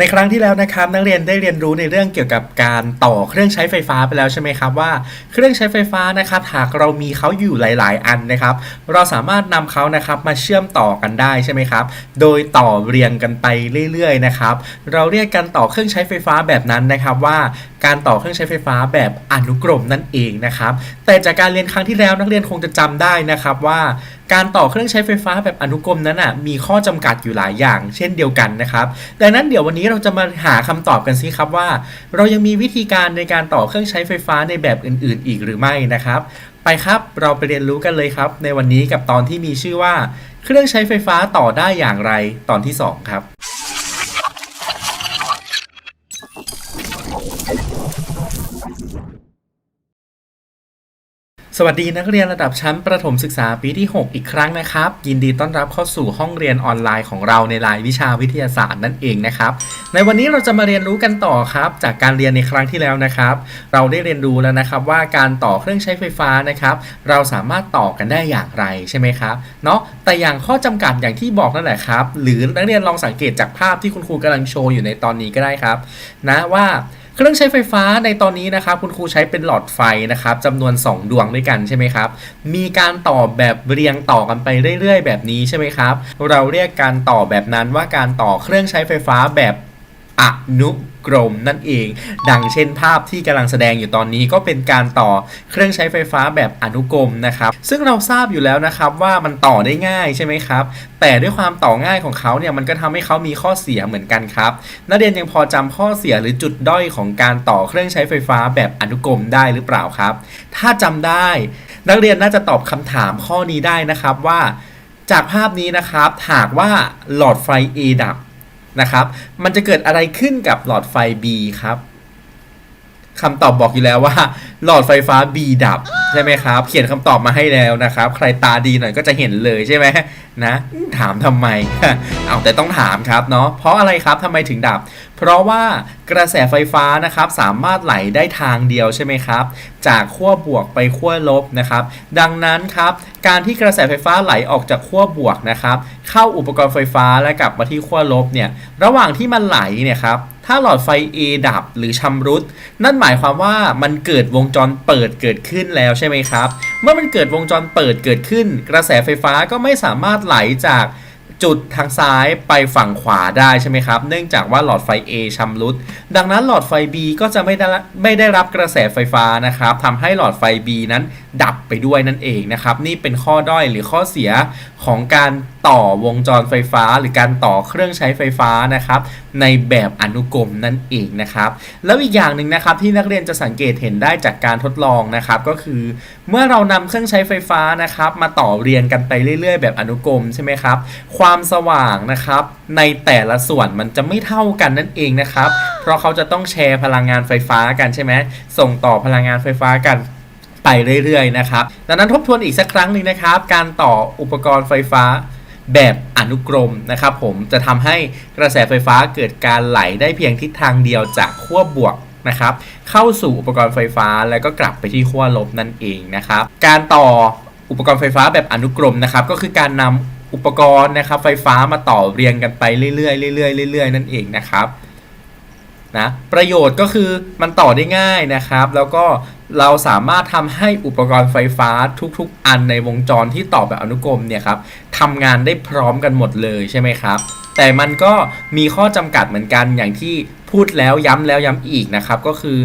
ในครั้งที่แล้วนะครับนักเรียนได้เรียนรู้ในเรื่องเกี่ยวกับการต่อเครื่องใช้ไฟฟ้าไปแล้วใช่ไหมครับว่า เครื่องใช้ไฟฟ้านะครับหากเรามีเขาอยู่หลาย ๆ อันนะครับ เราสามารถนำเขานะครับมาเชื่อมต่อกันได้ใช่ไหมครับ โดยต่อเรียงกันไปเรื่อย ๆ นะครับ เราเรียกการต่อเครื่องใช้ไฟฟ้าแบบนั้นนะครับว่า การต่อเครื่องใช้ไฟฟ้าแบบอนุกรมนั่นเองนะครับแต่จากการเรียนครั้งที่แล้วนักเรียนคงจะจำได้นะครับว่าการต่อเครื่องใช้ไฟฟ้าแบบอนุกรมนั้นอะมีข้อจำกัดอยู่หลายอย่าง เช่นเดียวกันนะครับดังนั้นเดี๋ยววันนี้เราจะมาหาคำตอบกันสิครับว่า เรายังมีวิธีการในการต่อเครื่องใช้ไฟฟ้าในแบบอื่น ๆ อีกหรือไม่นะครับไปครับเราไปเรียนรู้กันเลยครับ ในวันนี้กับตอนที่มีชื่อว่า เครื่องใช้ไฟฟ้าต่อได้อย่างไรตอนที่สองครับ สวัสดีนักเรียนระดับชั้นประถมศึกษาปีที่ 6 อีกครั้งนะครับ ยินดีต้อนรับเข้าสู่ห้องเรียนออนไลน์ของเราในรายวิชาวิทยาศาสตร์นั่นเองนะครับในวันนี้เราจะมาเรียนรู้กันต่อครับ จากการเรียนในครั้งที่แล้วนะครับ เราได้เรียนรู้แล้วนะครับว่าการต่อเครื่องใช้ไฟฟ้านะครับ เราสามารถต่อกันได้อย่างไรใช่ไหมครับเนาะแต่อย่างข้อจำกัดอย่างที่บอกนั่นแหละครับ หรือนักเรียนลองสังเกตจากภาพที่คุณครูกำลังโชว์อยู่ในตอนนี้ก็ได้ครับ นะว่า เครื่องใช้ไฟฟ้าในตอนนี้นะครับคุณครูใช้เป็นหลอดไฟนะครับจำนวน 2 ดวงด้วยกันใช่ไหมครับ มีการต่อแบบเรียงต่อกันไปเรื่อย ๆ แบบนี้ใช่ไหมครับ เราเรียกการต่อแบบนั้นว่าการต่อเครื่องใช้ไฟฟ้าแบบ อนุกรมนั่นเอง ดังเช่นภาพที่กำลังแสดงอยู่ตอนนี้ก็เป็นการต่อเครื่องใช้ไฟฟ้าแบบอนุกรมนะครับ ซึ่งเราทราบอยู่แล้วนะครับว่ามันต่อได้ง่ายใช่ไหมครับ แต่ด้วยความต่อง่ายของเขาเนี่ยมันก็ทำให้เขามีข้อเสียเหมือนกันครับ นักเรียนยังพอจำข้อเสียหรือจุดด้อยของการต่อเครื่องใช้ไฟฟ้าแบบอนุกรมได้หรือเปล่าครับ ถ้าจำได้ นักเรียนน่าจะตอบคำถามข้อนี้ได้นะครับว่า จากภาพนี้นะครับหากว่าหลอดไฟ A ดับ นะครับ มันจะเกิดอะไรขึ้นกับหลอดไฟ B ครับ คำตอบบอกอยู่แล้วว่า หลอดไฟฟ้า B ดับใช่ไหมครับ เขียนคำตอบมาให้แล้วนะครับ ใครตาดีหน่อยก็จะเห็นเลยใช่ไหมนะถามทำไม เอาแต่ต้องถามครับเนาะเพราะอะไรครับทำไมถึงดับ เพราะว่ากระแสไฟฟ้านะครับสามารถไหลได้ทางเดียวใช่ไหมครับ จากขั้วบวกไปขั้วลบนะครับ ดังนั้นครับการที่กระแสไฟฟ้าไหลออกจากขั้วบวกนะครับ เข้าอุปกรณ์ไฟฟ้าและกลับมาที่ขั้วลบเนี่ยระหว่างที่มันไหลเนี่ยครับ ถ้าหลอดไฟ A ดับหรือชำรุด นั่นหมายความว่ามันเกิดวงจรเปิดเกิดขึ้นแล้วใช่ไหมครับ เมื่อมันเกิดวงจรเปิดเกิดขึ้น กระแสไฟฟ้าก็ไม่สามารถไหลจาก จุดทางซ้ายไปฝั่งขวาได้ใช่ไหมครับ เนื่องจากว่าหลอดไฟ A ชำรุด ดังนั้นหลอดไฟ B ก็จะไม่ได้ไม่ได้รับกระแสไฟฟ้านะครับทำให้หลอดไฟ B นั้นดับไปด้วยนั่นเองนะครับ นี่เป็นข้อด้อยหรือข้อเสียของการต่อวงจรไฟฟ้า หรือการต่อเครื่องใช้ไฟฟ้านะครับ ในแบบอนุกรมนั่นเองนะครับ แล้วอีกอย่างหนึ่งนะครับที่นักเรียนจะสังเกตเห็นได้จากการทดลองนะครับก็คือ เมื่อเรานำเครื่องใช้ไฟฟ้านะครับมาต่อเรียงกันไปเรื่อย ๆ แบบอนุกรมใช่ไหมครับ ความสว่างนะครับในแต่ละส่วนมันจะไม่เท่ากันนั่นเองนะครับ เพราะเขาจะต้องแชร์พลังงานไฟฟ้ากันใช่ไหมส่งต่อพลังงานไฟฟ้ากันไปเรื่อยๆนะครับ ดังนั้นทบทวนอีกสักครั้งหนึ่งนะครับ การต่ออุปกรณ์ไฟฟ้าแบบอนุกรมนะครับ ผมจะทำให้กระแสไฟฟ้าเกิดการไหลได้เพียงทิศทางเดียวจากขั้วบวก นะครับเข้าสู่อุปกรณ์ไฟฟ้าแล้วก็กลับไปที่ขั้วลบนั่นเองนะครับการต่ออุปกรณ์ไฟฟ้าแบบอนุกรมนะครับก็คือการนำอุปกรณ์นะครับไฟฟ้ามาต่อเรียงกันไปเรื่อยๆเรื่อยๆเรื่อยๆนั่นเองนะครับนะประโยชน์ก็คือมันต่อได้ง่ายนะครับ แล้วก็ เราสามารถทำให้อุปกรณ์ไฟฟ้าทุกๆ อันในวงจรที่ต่อแบบอนุกรมเนี่ยครับทำงานได้พร้อมกันหมดเลยใช่ไหมครับ แต่มันก็มีข้อจำกัดเหมือนกันอย่างที่พูดแล้วย้ำแล้วย้ำอีกนะครับ ก็คือ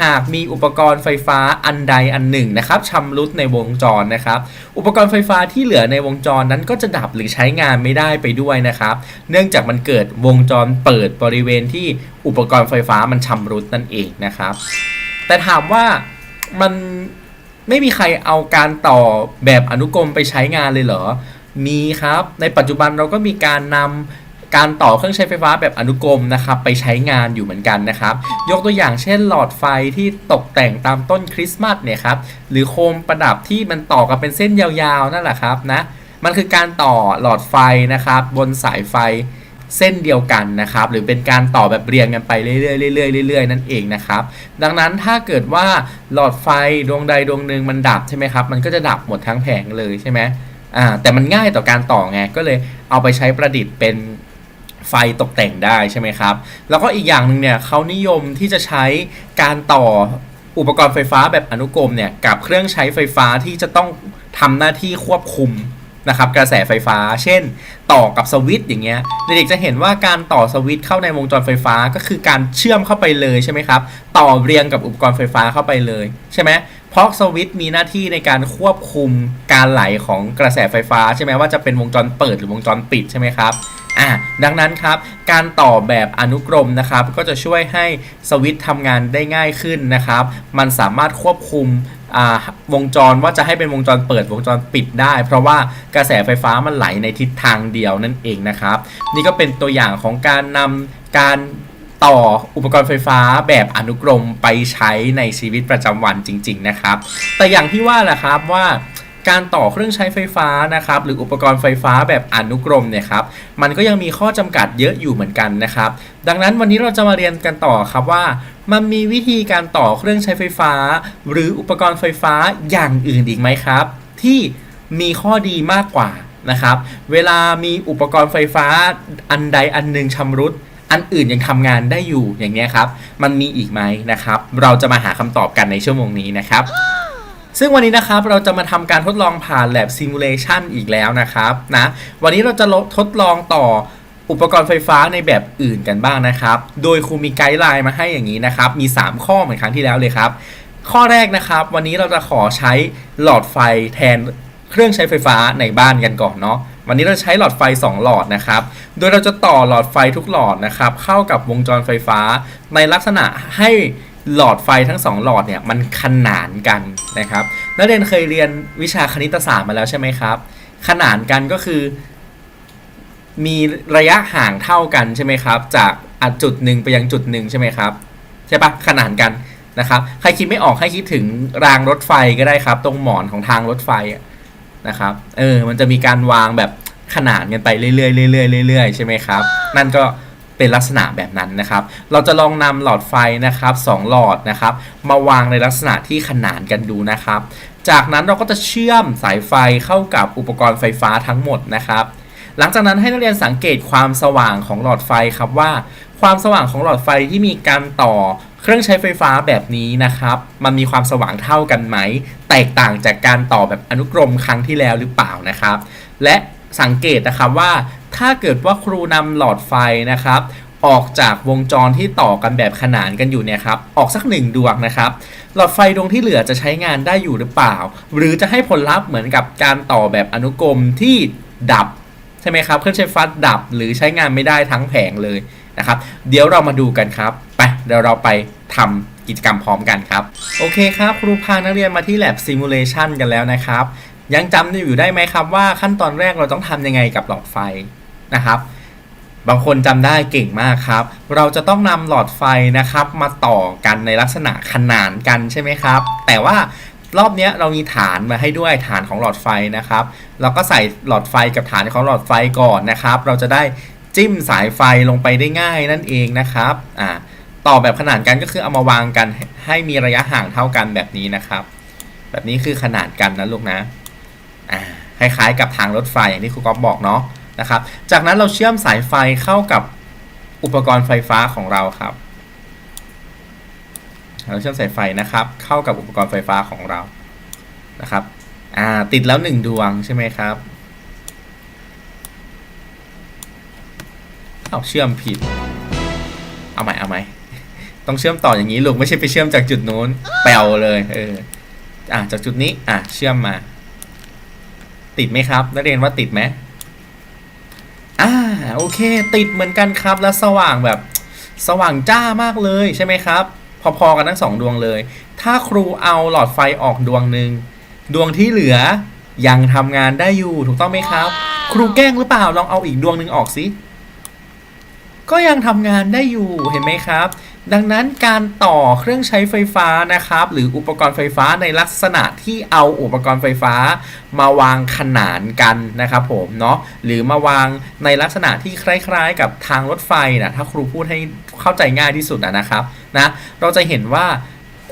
หากมีอุปกรณ์ไฟฟ้าอันใดอันหนึ่งนะครับชำรุดในวงจรนะครับ อุปกรณ์ไฟฟ้าที่เหลือในวงจรนั้นก็จะดับหรือใช้งานไม่ได้ไปด้วยนะครับ เนื่องจากมันเกิดวงจรเปิดบริเวณที่อุปกรณ์ไฟฟ้ามันชำรุดนั่นเองนะครับ แต่ถามว่า มันไม่มีใครเอาการต่อแบบอนุกรมไปใช้งานเลยเหรอ มีครับ ในปัจจุบันเราก็มีการนำการต่อเครื่องใช้ไฟฟ้าแบบอนุกรมนะครับ ไปใช้งานอยู่เหมือนกันนะครับ ยกตัวอย่างเช่นหลอดไฟที่ตกแต่งตามต้นคริสต์มาสเนี่ยครับ หรือโคมประดับที่มันต่อกันเป็นเส้นยาวๆนั่นแหละครับนะ มันคือการต่อหลอดไฟนะครับ บนสายไฟ เส้นเดียวกันนะครับ หรือเป็นการต่อแบบเรียงกันไปเรื่อยๆเรื่อยๆเรื่อยๆนั่นเองนะครับ ดังนั้นถ้าเกิดว่าหลอดไฟดวงใดดวงหนึ่งมันดับใช่ไหมครับ มันก็จะดับหมดทั้งแผงเลยใช่ไหมอ่าแต่มันง่ายต่อการต่อไงก็เลยเอาไปใช้ประดิษฐ์เป็นไฟตกแต่งได้ใช่ไหมครับ แล้วก็อีกอย่างหนึ่งเนี่ยเขานิยมที่จะใช้การต่ออุปกรณ์ไฟฟ้าแบบอนุกรมเนี่ยกับเครื่องใช้ไฟฟ้าที่จะต้องทำหน้าที่ควบคุม นะครับกระแสไฟฟ้า เช่น ต่อกับสวิตช์อย่างเงี้ยเด็กๆจะเห็นว่าการต่อสวิตช์เข้าในวงจรไฟฟ้าก็คือการเชื่อมเข้าไปเลยใช่ไหมครับ ต่อเรียงกับอุปกรณ์ไฟฟ้าเข้าไปเลยใช่ไหมเพราะสวิตช์มีหน้าที่ในการควบคุมการไหลของกระแสไฟฟ้าใช่ไหมว่าจะเป็นวงจรเปิดหรือวงจรปิดใช่ไหมครับอ่าดังนั้นครับ การต่อแบบอนุกรมนะครับ ก็จะช่วยให้สวิตช์ทำงานได้ง่ายขึ้นนะครับ มันสามารถควบคุม วงจรว่าจะให้เป็นวงจรเปิดวงจรปิดได้ เพราะว่ากระแสไฟฟ้ามันไหลในทิศทางเดียวนั่นเองนะครับ นี่ก็เป็นตัวอย่างของการนำการต่ออุปกรณ์ไฟฟ้าแบบอนุกรมไปใช้ในชีวิตประจำวันจริง ๆ นะครับ แต่อย่างที่ว่าแหละครับว่า การต่อเครื่องใช้ไฟฟ้านะครับหรืออุปกรณ์ไฟฟ้าแบบอนุกรมเนี่ยครับมันก็ยังมีข้อจำกัดเยอะอยู่เหมือนกันนะครับ ดังนั้นวันนี้เราจะมาเรียนกันต่อครับว่า มันมีวิธีการต่อเครื่องใช้ไฟฟ้า หรืออุปกรณ์ไฟฟ้าอย่างอื่นอีกไหมครับ ที่มีข้อดีมากกว่านะครับ เวลามีอุปกรณ์ไฟฟ้าอันใดอันหนึ่งชำรุดอันอื่นยังทำงานได้อยู่อย่างนี้ครับ มันมีอีกไหมนะครับ เราจะมาหาคำตอบกันในชั่วโมงนี้นะครับ ซึ่งวันนี้นะครับเราจะมาทำการทดลองผ่าน Lab Simulation อีกแล้วนะครับนะวันนี้เราจะทดลองต่ออุปกรณ์ไฟฟ้าในแบบอื่นกันบ้างนะครับ โดยครูมีไกด์ไลน์มาให้อย่างนี้นะครับ มี 3 ข้อเหมือนครั้งที่แล้วเลยครับ ข้อแรกนะครับ วันนี้เราจะขอใช้หลอดไฟแทนเครื่องใช้ไฟฟ้าในบ้านกันก่อนเนาะวันนี้เราใช้หลอดไฟ 2 หลอดนะครับ โดยเราจะต่อหลอดไฟทุกหลอดนะครับ เข้ากับวงจรไฟฟ้าในลักษณะให้ หลอดไฟทั้ง 2 หลอดเนี่ยมันขนานกันนะครับนักเรียนเคยเรียนวิชาคณิตศาสตร์มาแล้วใช่ไหมครับ ขนานกันก็คือ มีระยะห่างเท่ากันใช่ไหมครับ จากจุดหนึ่งไปยังจุดหนึ่งใช่ไหมครับใช่ปะขนานกันนะครับ ใครคิดไม่ออกให้คิดถึงรางรถไฟก็ได้ครับ ตรงหมอนของทางรถไฟนะครับเออมันจะมีการวางแบบขนานกันไปเรื่อยๆเรื่อยๆเรื่อยๆใช่ไหมครับ นั่นก็ เป็นลักษณะแบบนั้นนะครับ เราจะลองนำหลอดไฟนะครับสองหลอดนะครับ มาวางในลักษณะที่ขนานกันดูนะครับ จากนั้นเราก็จะเชื่อมสายไฟเข้ากับอุปกรณ์ไฟฟ้าทั้งหมดนะครับ หลังจากนั้นให้นักเรียนสังเกตความสว่างของหลอดไฟครับว่า ความสว่างของหลอดไฟที่มีการต่อเครื่องใช้ไฟฟ้าแบบนี้นะครับ มันมีความสว่างเท่ากันไหม แตกต่างจากการต่อแบบอนุกรมครั้งที่แล้วหรือเปล่านะครับ และ สังเกตนะครับว่าถ้าเกิดว่าครูนำหลอดไฟนะครับ ออกจากวงจรที่ต่อกันแบบขนานกันอยู่เนี่ยครับออกสักหนึ่งดวงนะครับ หลอดไฟดวงที่เหลือจะใช้งานได้อยู่หรือเปล่า หรือจะให้ผลลัพธ์เหมือนกับการต่อแบบอนุกรมที่ดับใช่ไหมครับเครื่องใช้ไฟฟ้าดับหรือใช้งานไม่ได้ทั้งแผงเลยนะครับ เดี๋ยวเรามาดูกันครับ ไปเดี๋ยวเราไปทำกิจกรรมพร้อมกันครับ โอเคครับ ครูพานักเรียนมาที่ Lab Simulation กันแล้วนะครับ ยังจำอยู่ได้ไหมครับว่าขั้นตอนแรกเราต้องทำยังไงกับหลอดไฟนะครับ บางคนจำได้เก่งมากครับ เราจะต้องนำหลอดไฟนะครับ มาต่อกันในลักษณะขนานกันใช่ไหมครับ แต่ว่ารอบนี้เรามีฐานมาให้ด้วยฐานของหลอดไฟนะครับ เราก็ใส่หลอดไฟกับฐานของหลอดไฟก่อนนะครับ เราจะได้จิ้มสายไฟลงไปได้ง่ายนั่นเองนะครับอ่าต่อแบบขนานกันก็คือเอามาวางกันให้มีระยะห่างเท่ากันแบบนี้นะครับ แบบนี้คือขนาดกันนะลูกนะ คล้ายๆกับทางรถไฟอย่างที่ครูก๊อฟบอกเนาะนะครับ จากนั้นเราเชื่อมสายไฟเข้ากับอุปกรณ์ไฟฟ้าของเราครับเราเชื่อมสายไฟนะครับ เข้ากับอุปกรณ์ไฟฟ้าของเรานะครับอ่าติดแล้วหนึ่งดวงใช่ไหมครับเอาเชื่อมผิด เอาใหม่เอาใหม่ต้องเชื่อมต่ออย่างนี้ลูกไม่ใช่ไปเชื่อมจากจุดนู้นแปลวเลยเอออ่าจากจุดนี้อะเชื่อมมา ติดไหมครับ นักเรียนว่าติดไหมอ่าโอเค ติดเหมือนกันครับ แล้วสว่างแบบสว่างจ้ามากเลยใช่ไหมครับ พอๆกันทั้งสองดวงเลย ถ้าครูเอาหลอดไฟออกดวงหนึ่งดวงที่เหลือยังทำงานได้อยู่ถูกต้องไหมครับ ครูแกล้งหรือเปล่าลองเอาอีกดวงหนึ่งออกสิก็ยังทำงานได้อยู่เห็นไหมครับ ดังนั้นการต่อเครื่องใช้ไฟฟ้านะครับ หรืออุปกรณ์ไฟฟ้าในลักษณะที่เอาอุปกรณ์ไฟฟ้ามาวางขนานกันนะครับผมเนาะหรือมาวางในลักษณะที่คล้าย ๆ กับทางรถไฟนะถ้าครูพูดให้เข้าใจง่ายที่สุดนะครับนะเราจะเห็นว่า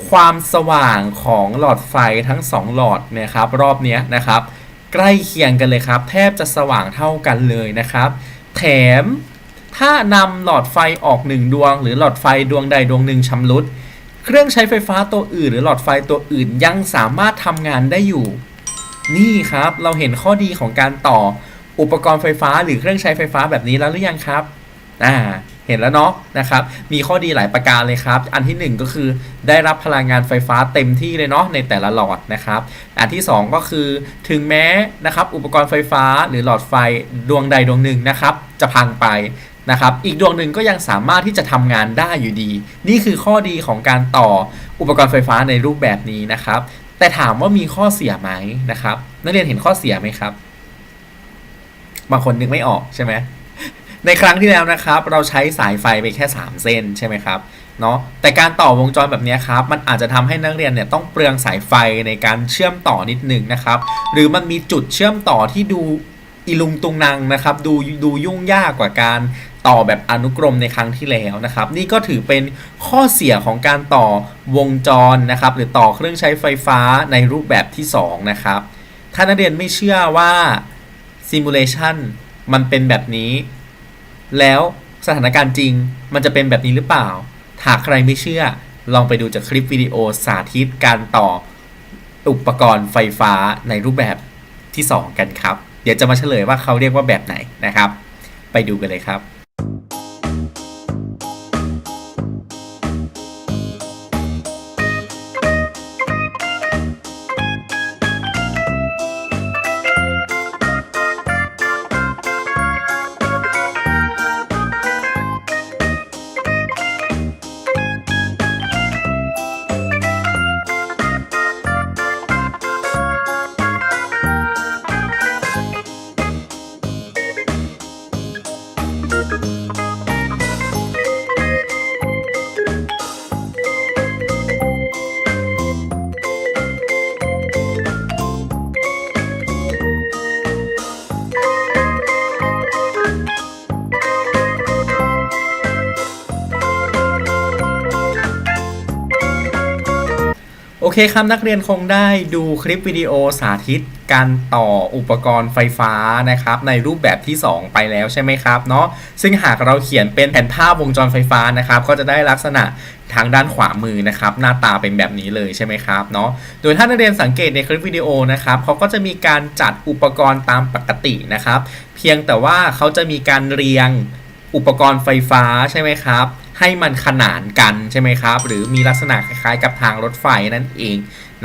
ความสว่างของหลอดไฟทั้ง 2 หลอดนี่ยครับรอบนี้นะครับ ใกล้เคียงกันเลยครับ แทบจะสว่างเท่ากันเลยนะครับ แถม ถ้านำหลอดไฟออกหนึ่งดวง หรือหลอดไฟดวงใดดวงหนึ่งชำรุด เครื่องใช้ไฟฟ้าตัวอื่น หรือหลอดไฟตัวอื่นยังสามารถทำงานได้อยู่ นี่ครับเราเห็นข้อดีของการต่ออุปกรณ์ไฟฟ้าหรือเครื่องใช้ไฟฟ้าแบบนี้แล้วหรือยังครับอ่าเห็นแล้วเนาะนะครับ มีข้อดีหลายประการเลยครับ อันที่หนึ่งก็คือได้รับพลังงานไฟฟ้าเต็มที่เลยเนาะในแต่ละหลอดนะครับ อันที่สองก็คือถึงแม้นะครับอุปกรณ์ไฟฟ้าหรือหลอดไฟดวงใดดวงหนึ่งนะครับ จะพังไป นะครับอีกดวงหนึ่งก็ยังสามารถที่จะทำงานได้อยู่ดี นี่คือข้อดีของการต่ออุปกรณ์ไฟฟ้าในรูปแบบนี้นะครับ แต่ถามว่ามีข้อเสียไหมนะครับ นักเรียนเห็นข้อเสียไหมครับ บางคนนึกไม่ออกใช่ไหมในครั้งที่แล้วนะครับ เราใช้สายไฟไปแค่ 3 เส้นใช่ไหมครับเนาะแต่การต่อวงจรแบบนี้ครับมันอาจจะทำให้นักเรียนเนี่ยต้องเปลืองสายไฟในการเชื่อมต่อนิดหนึ่งนะครับ หรือมันมีจุดเชื่อมต่อที่ดูอีลุงตุงนางนะครับ ดูดูยุ่งยากกว่าการ ต่อแบบอนุกรมในครั้งที่แล้วนะครับ นี่ก็ถือเป็นข้อเสียของการต่อวงจรนะครับ หรือต่อเครื่องใช้ไฟฟ้าในรูปแบบที่ 2 นะครับ ถ้านักเรียนไม่เชื่อว่าซิมูเลชันมันเป็นแบบนี้ แล้วสถานการณ์จริงมันจะเป็นแบบนี้หรือเปล่า หากใครไม่เชื่อ ลองไปดูจากคลิปวิดีโอสาธิตการต่ออุปกรณ์ไฟฟ้าในรูปแบบที่ 2 กันครับ เดี๋ยวจะมาเฉลยว่าเขาเรียกว่าแบบไหนนะครับ ไปดูกันเลยครับ เคครับนักเรียนคงได้ดูคลิปวิดีโอสาธิตการต่ออุปกรณ์ไฟฟ้านะครับในรูปแบบที่ 2 ไปแล้วใช่ไหมครับเนาะซึ่งหากเราเขียนเป็นแผนภาพวงจรไฟฟ้านะครับก็จะได้ลักษณะทางด้านขวามือนะครับหน้าตาเป็นแบบนี้เลยใช่ไหมครับเนาะโดยถ้านักเรียนสังเกตในคลิปวิดีโอนะครับเขาก็จะมีการจัดอุปกรณ์ตามปกตินะครับ เพียงแต่ว่าเขาจะมีการเรียงอุปกรณ์ไฟฟ้าใช่ไหมครับ ให้มันขนานกันใช่ไหมครับ หรือมีลักษณะคล้ายๆ กับทางรถไฟนั่นเอง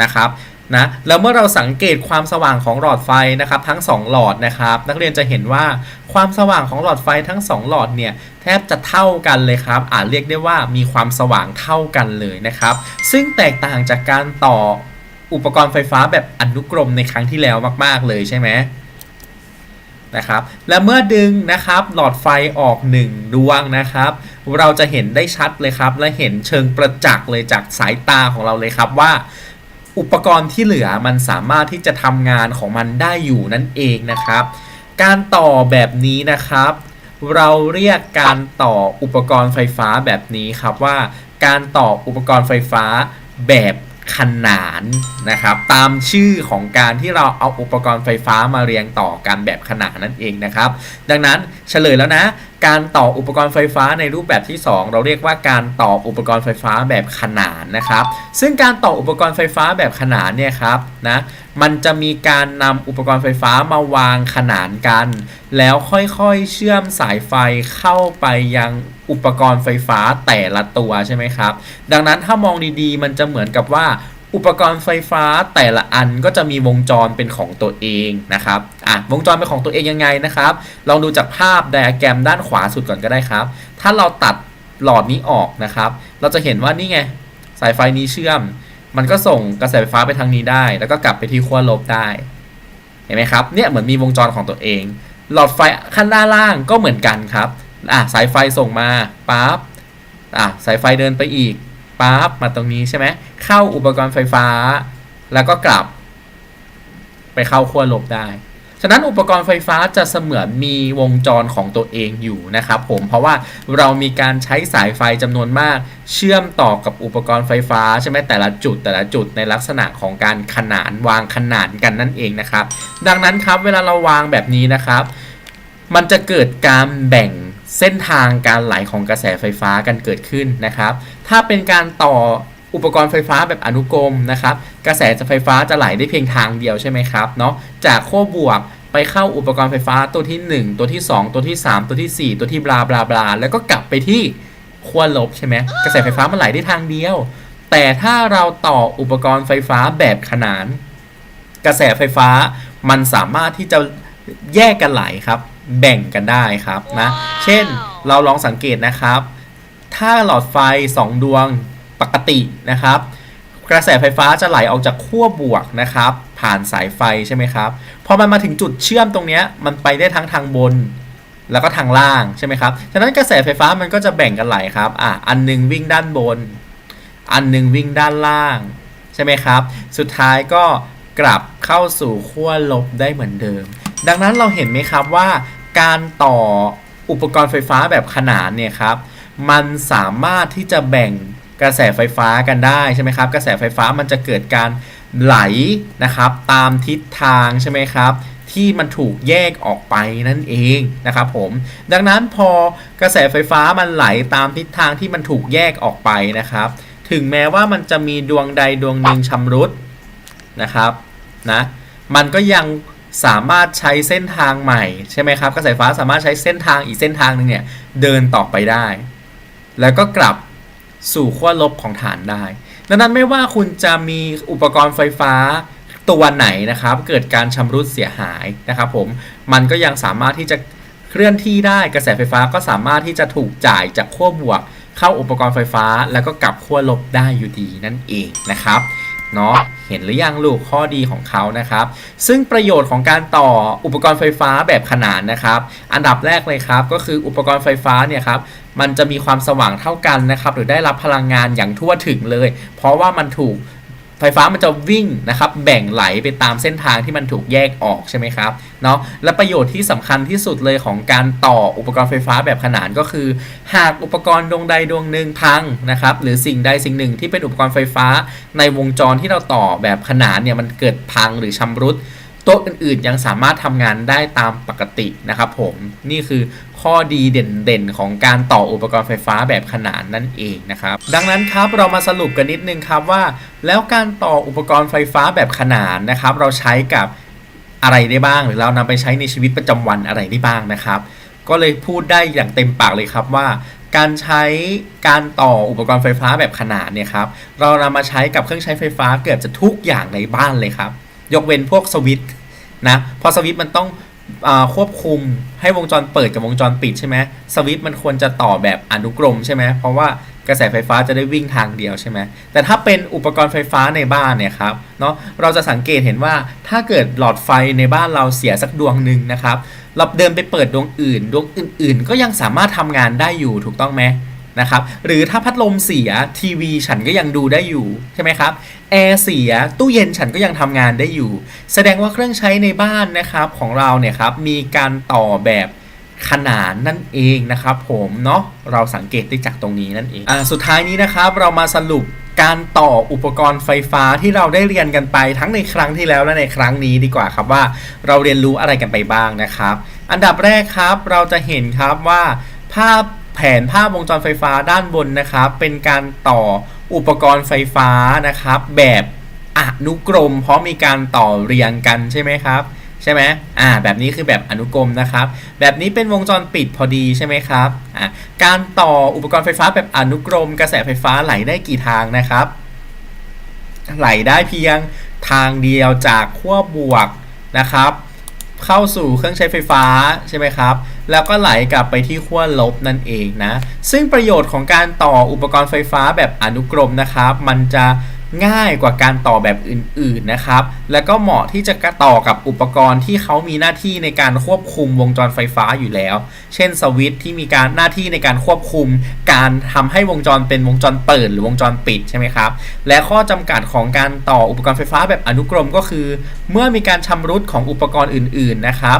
นะครับนะแล้วเมื่อเราสังเกตความสว่างของหลอดไฟนะครับทั้ง 2 หลอดนะครับ นักเรียนจะเห็นว่าความสว่างของหลอดไฟทั้ง 2 หลอดเนี่ยแทบจะเท่ากันเลยครับ อาจเรียกได้ว่ามีความสว่างเท่ากันเลยนะครับ ซึ่งแตกต่างจากการต่ออุปกรณ์ไฟฟ้าแบบอนุกรมในครั้งที่แล้วมาก ๆ เลยใช่ไหม นะครับ และเมื่อดึงนะครับหลอดไฟออก 1 ดวงนะครับ เราจะเห็นได้ชัดเลยครับ และเห็นเชิงประจักษ์เลยจากสายตาของเราเลยครับว่า อุปกรณ์ที่เหลือมันสามารถที่จะทำงานของมันได้อยู่นั่นเองนะครับ การต่อแบบนี้นะครับ เราเรียกการต่ออุปกรณ์ไฟฟ้าแบบนี้ครับว่า การต่ออุปกรณ์ไฟฟ้าแบบ ขนานนะครับ ตามชื่อของการที่เราเอาอุปกรณ์ไฟฟ้ามาเรียงต่อกันแบบขนานนั่นเองนะครับ ดังนั้นเฉลยแล้วนะ การต่ออุปกรณ์ไฟฟ้าในรูปแบบที่ 2 เราเรียกว่าการต่ออุปกรณ์ไฟฟ้าแบบขนานนะครับ ซึ่งการต่ออุปกรณ์ไฟฟ้าแบบขนานเนี่ยครับนะมันจะมีการนำอุปกรณ์ไฟฟ้ามาวางขนานกัน แล้วค่อยๆเชื่อมสายไฟเข้าไปยัง อุปกรณ์ไฟฟ้าแต่ละตัวใช่ไหมครับ ดังนั้นถ้ามองดีๆ มันจะเหมือนกับว่าอุปกรณ์ไฟฟ้าแต่ละอันก็จะมีวงจรเป็นของตัวเองนะครับ อะ วงจรเป็นของตัวเองยังไงนะครับ ลองดูจากภาพไดอะแกรมด้านขวาสุดก่อนก็ได้ครับ ถ้าเราตัดหลอดนี้ออกนะครับ เราจะเห็นว่านี่ไง สายไฟนี้เชื่อม มันก็ส่งกระแสไฟฟ้าไปทางนี้ได้ แล้วก็กลับไปที่ขั้วลบได้ เห็นไหมครับ เนี่ยเหมือนมีวงจรของตัวเอง หลอดไฟขั้นด้านล่างก็เหมือนกันครับ อะสายไฟส่งมาปั๊บอะสายไฟเดินไปอีกปั๊บมาตรงนี้ใช่ไหมเข้าอุปกรณ์ไฟฟ้า แล้วก็กลับ ไปเข้าขั้วลบได้ ฉะนั้นอุปกรณ์ไฟฟ้าจะเสมือนมีวงจรของตัวเองอยู่นะครับผมเพราะว่าเรามีการใช้สายไฟจำนวนมาก เชื่อมต่อกับอุปกรณ์ไฟฟ้าใช่ไหมแต่ละจุดแต่ละจุดในลักษณะของการขนานวางขนานกันนั่นเองนะครับ ดังนั้นครับเวลาเราวางแบบนี้นะครับ มันจะเกิดการแบ่ง เส้นทางการไหลของกระแสไฟฟ้ากันเกิดขึ้นนะครับ ถ้าเป็นการต่ออุปกรณ์ไฟฟ้าแบบอนุกรมนะครับ กระแสไฟฟ้าจะไหลได้เพียงทางเดียวใช่ไหมครับเนาะจากขั้วบวกไปเข้าอุปกรณ์ไฟฟ้าตัวที่ 1 ตัวที่ 2 ตัวที่ 3 ตัวทีสี่ 4 ตัวที่บลาบลาบลาแล้วก็กลับไปที่ขั้วลบใช่ไหมกระแสไฟฟ้ามันไหลได้ทางเดียว แต่ถ้าเราต่ออุปกรณ์ไฟฟ้าแบบขนาน กระแสไฟฟ้ามันสามารถที่จะแยกกันไหลครับ แบ่งกันได้ครับนะ เช่นเราลองสังเกตนะครับ ถ้าหลอดไฟ 2 ดวงปกตินะครับ กระแสไฟฟ้าจะไหลออกจากขั้วบวกนะครับ ผ่านสายไฟใช่ไหมครับ พอมันมาถึงจุดเชื่อมตรงเนี้ยมันไปได้ทั้งทางบนแล้วก็ทางล่างใช่ไหมครับ ฉะนั้นกระแสไฟฟ้ามันก็จะแบ่งกันไหลครับ อะ อันหนึงวิ่งด้านบน อันหนึงวิ่งด้านล่างใช่ไหมครับ สุดท้ายก็กลับเข้าสู่ขั้วลบได้เหมือนเดิม ดังนั้นเราเห็นไหมครับว่า การต่ออุปกรณ์ไฟฟ้าแบบขนานเนี่ยครับมันสามารถที่จะแบ่งกระแสไฟฟ้ากันได้ใช่ไหมครับ กระแสไฟฟ้ามันจะเกิดการไหลนะครับ ตามทิศทางใช่ไหมครับ ที่มันถูกแยกออกไปนั่นเองนะครับผม ดังนั้นพอกระแสไฟฟ้ามันไหลตามทิศทางที่มันถูกแยกออกไปนะครับ ถึงแม้ว่ามันจะมีดวงใดดวงหนึ่งชำรุดนะครับนะมันก็ยัง สามารถใช้เส้นทางใหม่ใช่ไหมครับกระแสไฟฟ้าสามารถใช้เส้นทางอีกเส้นทางหนึ่งเนี่ยเดินต่อไปได้ แล้วก็กลับสู่ขั้วลบของฐานได้ ดังนั้นไม่ว่าคุณจะมีอุปกรณ์ไฟฟ้าตัวไหนนะครับ เกิดการชำรุดเสียหายนะครับผมมันก็ยังสามารถที่จะเคลื่อนที่ได้กระแสไฟฟ้าก็สามารถที่จะถูกจ่ายจากขั้วบวก เข้าอุปกรณ์ไฟฟ้า แล้วก็กลับขั้วลบได้อยู่ดีนั่นเองนะครับเนาะ เห็นหรือยังลูกข้อดีของเขานะครับ ซึ่งประโยชน์ของการต่ออุปกรณ์ไฟฟ้าแบบขนานนะครับ อันดับแรกเลยครับ ก็คืออุปกรณ์ไฟฟ้าเนี่ยครับมันจะมีความสว่างเท่ากันนะครับ หรือได้รับพลังงานอย่างทั่วถึงเลย เพราะว่ามันถูก ไฟฟ้ามันจะวิ่งนะครับแบ่งไหลไปตามเส้นทางที่มันถูกแยกออกใช่ไหมครับเนาะและประโยชน์ที่สำคัญที่สุดเลยของการต่ออุปกรณ์ไฟฟ้าแบบขนานก็คือ หากอุปกรณ์ดวงใดดวงหนึ่งพังนะครับหรือสิ่งใดสิ่งหนึ่งที่เป็นอุปกรณ์ไฟฟ้า ในวงจรที่เราต่อแบบขนานเนี่ยมันเกิดพังหรือชำรุด โต๊ะอื่นๆยังสามารถทำงานได้ตามปกตินะครับผมนี่คือข้อดีเด่นๆ ของการต่ออุปกรณ์ไฟฟ้าแบบขนานนั่นเองนะครับ ดังนั้นครับเรามาสรุปกันนิดนึงครับว่า แล้วการต่ออุปกรณ์ไฟฟ้าแบบขนานนะครับ เราใช้กับอะไรได้บ้าง หรือเรานำไปใช้ในชีวิตประจำวันอะไรได้บ้างนะครับ ก็เลยพูดได้อย่างเต็มปากเลยครับว่า การใช้การต่ออุปกรณ์ไฟฟ้าแบบขนานเนี่ยครับเรานำมาใช้กับเครื่องใช้ไฟฟ้าเกือบจะทุกอย่างในบ้านเลยครับ ยกเว้นพวกสวิต์นะเพราะสวิต์มันต้องอควบคุมให้วงจรเปิดกับวงจรปิดใช่ไหมสวิต์มันควรจะต่อแบบอนุกรมใช่ไหมเพราะว่ากระแสไฟฟ้าจะได้วิ่งทางเดียวใช่ไหมแต่ถ้าเป็นอุปกรณ์ไฟฟ้าในบ้านเนี่ยครับเนาะเราจะสังเกตเห็นว่าถ้าเกิดหลอดไฟในบ้านเราเสียสักดวงหนึ่งนะครับเราเดินไปเปิดดวงอื่น ดวงอื่น ๆ ก็ยังสามารถทำงานได้อยู่ถูกต้องไหม นะครับหรือถ้าพัดลมเสียทีวีฉันก็ยังดูได้อยู่ใช่ไหมครับแอร์เสียตู้เย็นฉันก็ยังทำงานได้อยู่ แสดงว่าเครื่องใช้ในบ้านนะครับของเราเนี่ยครับมีการต่อแบบขนานนั่นเองนะครับผมเนาะเราสังเกตได้จากตรงนี้นั่นเองอสุดท้ายนี้นะครับเรามาสรุปการต่ออุปกรณ์ไฟฟ้าที่เราได้เรียนกันไปทั้งในครั้งที่แล้วและในครั้งนี้ดีกว่าครับว่าเราเรียนรู้อะไรกันไปบ้างนะครับ อันดับแรกครับเราจะเห็นครับว่าภาพ แผนภาพวงจรไฟฟ้าด้านบนนะครับ เป็นการต่ออุปกรณ์ไฟฟ้านะครับ แบบอนุกรม เพราะมีการต่อเรียงกันใช่ไหมครับใช่ไหมอ่า แบบนี้คือแบบอนุกรมนะครับ แบบนี้เป็นวงจรปิดพอดีใช่ไหมครับอ่าการต่ออุปกรณ์ไฟฟ้าแบบอนุกรม กระแสไฟฟ้าไหลได้กี่ทางนะครับ ไหลได้เพียงทางเดียวจากขั้วบวกนะครับ เข้าสู่เครื่องใช้ไฟฟ้าใช่ไหมครับ แล้วก็ไหลกลับไปที่ขั้วลบนั่นเองนะ ซึ่งประโยชน์ของการต่ออุปกรณ์ไฟฟ้าแบบอนุกรมนะครับ มันจะง่ายกว่าการต่อแบบอื่นๆนะครับ แล้วก็เหมาะที่จะต่อกับอุปกรณ์ที่เขามีหน้าที่ในการควบคุมวงจรไฟฟ้าอยู่แล้ว เช่นสวิตช์ที่มีการหน้าที่ในการควบคุม การทำให้วงจรเป็นวงจรเปิดหรือวงจรปิดใช่ไหมครับ และข้อจำกัดของการต่ออุปกรณ์ไฟฟ้าแบบอนุกรมก็คือ เมื่อมีการชำรุดของอุปกรณ์อื่น ๆนะครับ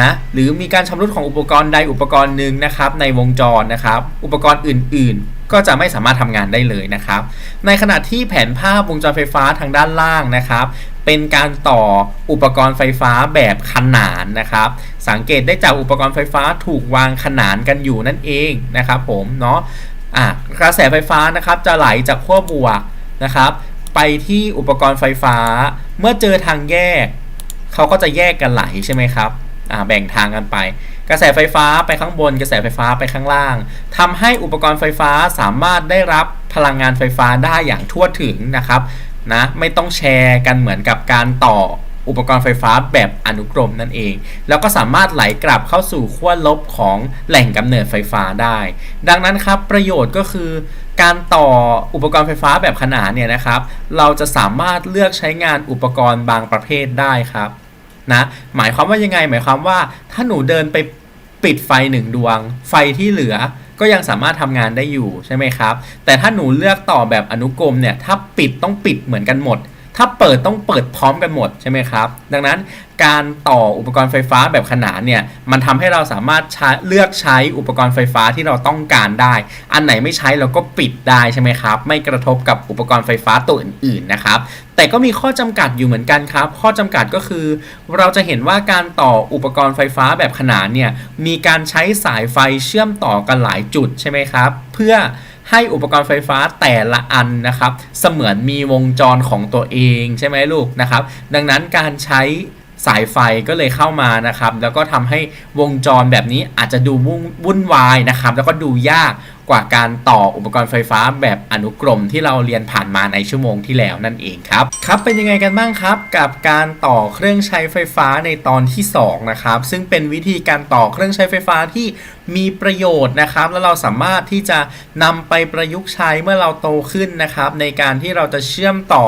นะหรือมีการชำรุดของอุปกรณ์ใดอุปกรณ์หนึ่งนะครับในวงจรนะครับ อุปกรณ์อื่น ๆ ก็จะไม่สามารถทำงานได้เลยนะครับ ในขณะที่แผนภาพวงจรไฟฟ้าทางด้านล่างนะครับ เป็นการต่ออุปกรณ์ไฟฟ้าแบบขนานนะครับ สังเกตได้จากอุปกรณ์ไฟฟ้าถูกวางขนานกันอยู่นั่นเองนะครับ ผมเนาะะกระแสไฟฟ้านะครับจะไหลจากขั้วบวกนะครับ ไปที่อุปกรณ์ไฟฟ้าเมื่อเจอทางแยกเขาก็จะแยกกันไหลใช่ไหมครับ อ่าแบ่งทางกันไป กระแสไฟฟ้าไปข้างบน กระแสไฟฟ้าไปข้างล่างทำให้อุปกรณ์ไฟฟ้าสามารถได้รับพลังงานไฟฟ้าได้อย่างทั่วถึงนะครับนะไม่ต้องแชร์กันเหมือนกับการต่ออุปกรณ์ไฟฟ้าแบบอนุกรมนั่นเอง แล้วก็สามารถไหลกลับเข้าสู่ขั้วลบของแหล่งกำเนิดไฟฟ้าได้ ดังนั้นครับประโยชน์ก็คือ การต่ออุปกรณ์ไฟฟ้าแบบขนานเนี่ยนะครับ เราจะสามารถเลือกใช้งานอุปกรณ์บางประเภทได้ครับ นะหมายความว่ายังไง หมายความว่าถ้าหนูเดินไปปิดไฟหนึ่งดวง ไฟที่เหลือก็ยังสามารถทำงานได้อยู่ใช่ไหมครับ แต่ถ้าหนูเลือกต่อแบบอนุกรมเนี่ยถ้าปิดต้องปิดเหมือนกันหมด ถ้าเปิดต้องเปิดพร้อมกันหมดใช่ไหมครับ ดังนั้นการต่ออุปกรณ์ไฟฟ้าแบบขนานเนี่ยมันทำให้เราสามารถเลือกใช้อุปกรณ์ไฟฟ้าที่เราต้องการได้ อันไหนไม่ใช้เราก็ปิดได้ใช่ไหมครับ ไม่กระทบกับอุปกรณ์ไฟฟ้าตัวอื่นๆนะครับ แต่ก็มีข้อจำกัดอยู่เหมือนกันครับ ข้อจำกัดก็คือ เราจะเห็นว่าการต่ออุปกรณ์ไฟฟ้าแบบขนานเนี่ยมีการใช้สายไฟเชื่อมต่อกันหลายจุดใช่ไหมครับ เพื่อให้อุปกรณ์ไฟฟ้าแต่ละอันนะครับ เสมือนมีวงจรของตัวเองใช่ไหมลูกนะครับ ดังนั้นการใช้ สายไฟก็เลยเข้ามานะครับ แล้วก็ทำให้วงจรแบบนี้อาจจะดูวุ่นวายนะครับ แล้วก็ดูยากกว่าการต่ออุปกรณ์ไฟฟ้าแบบอนุกรมที่เราเรียนผ่านมาในชั่วโมงที่แล้วนั่นเองครับครับเป็นยังไงกันบ้างครับ กับการต่อเครื่องใช้ไฟฟ้าในตอนที่สองนะครับซึ่งเป็นวิธีการต่อเครื่องใช้ไฟฟ้าที่มีประโยชน์นะครับ แล้วเราสามารถที่จะนำไปประยุกต์ใช้เมื่อเราโตขึ้นนะครับ ในการที่เราจะเชื่อมต่อ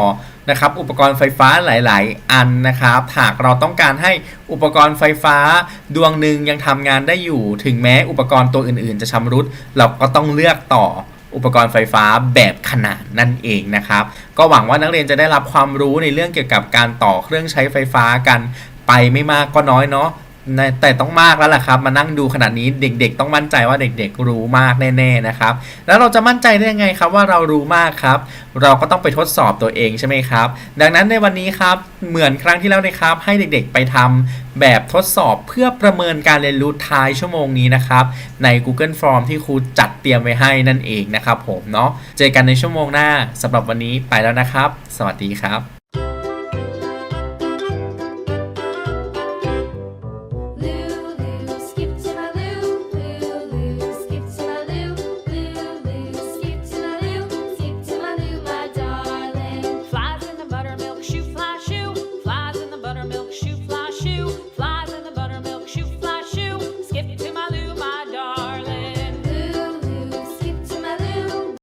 นะครับอุปกรณ์ไฟฟ้าหลาย ๆ อันนะครับหากเราต้องการให้อุปกรณ์ไฟฟ้าดวงหนึ่งยังทำงานได้อยู่ ถึงแม้อุปกรณ์ตัวอื่น ๆ จะชำรุด เราก็ต้องเลือกต่ออุปกรณ์ไฟฟ้าแบบขนาดนั่นเองนะครับ ก็หวังว่านักเรียนจะได้รับความรู้ในเรื่องเกี่ยวกับการต่อเครื่องใช้ไฟฟ้ากันไปไม่มากก็น้อยเนาะ แต่ต้องมากแล้วล่ะครับ มานั่งดูขนาดนี้เด็กๆ ต้องมั่นใจว่าเด็กๆ รู้มากแน่ๆนะครับ แล้วเราจะมั่นใจได้ยังไงครับว่าเรารู้มากครับ เราก็ต้องไปทดสอบตัวเองใช่ไหมครับ ดังนั้นในวันนี้ครับเหมือนครั้งที่แล้วนะครับ ให้เด็กๆไปทำแบบทดสอบเพื่อประเมินการเรียนรู้ท้ายชั่วโมงนี้นะครับ ใน Google Form ที่ครูจัดเตรียมไว้ให้นั่นเองนะครับผมเนาะเจอกันในชั่วโมงหน้าสำหรับวันนี้ไปแล้วนะครับ สวัสดีครับ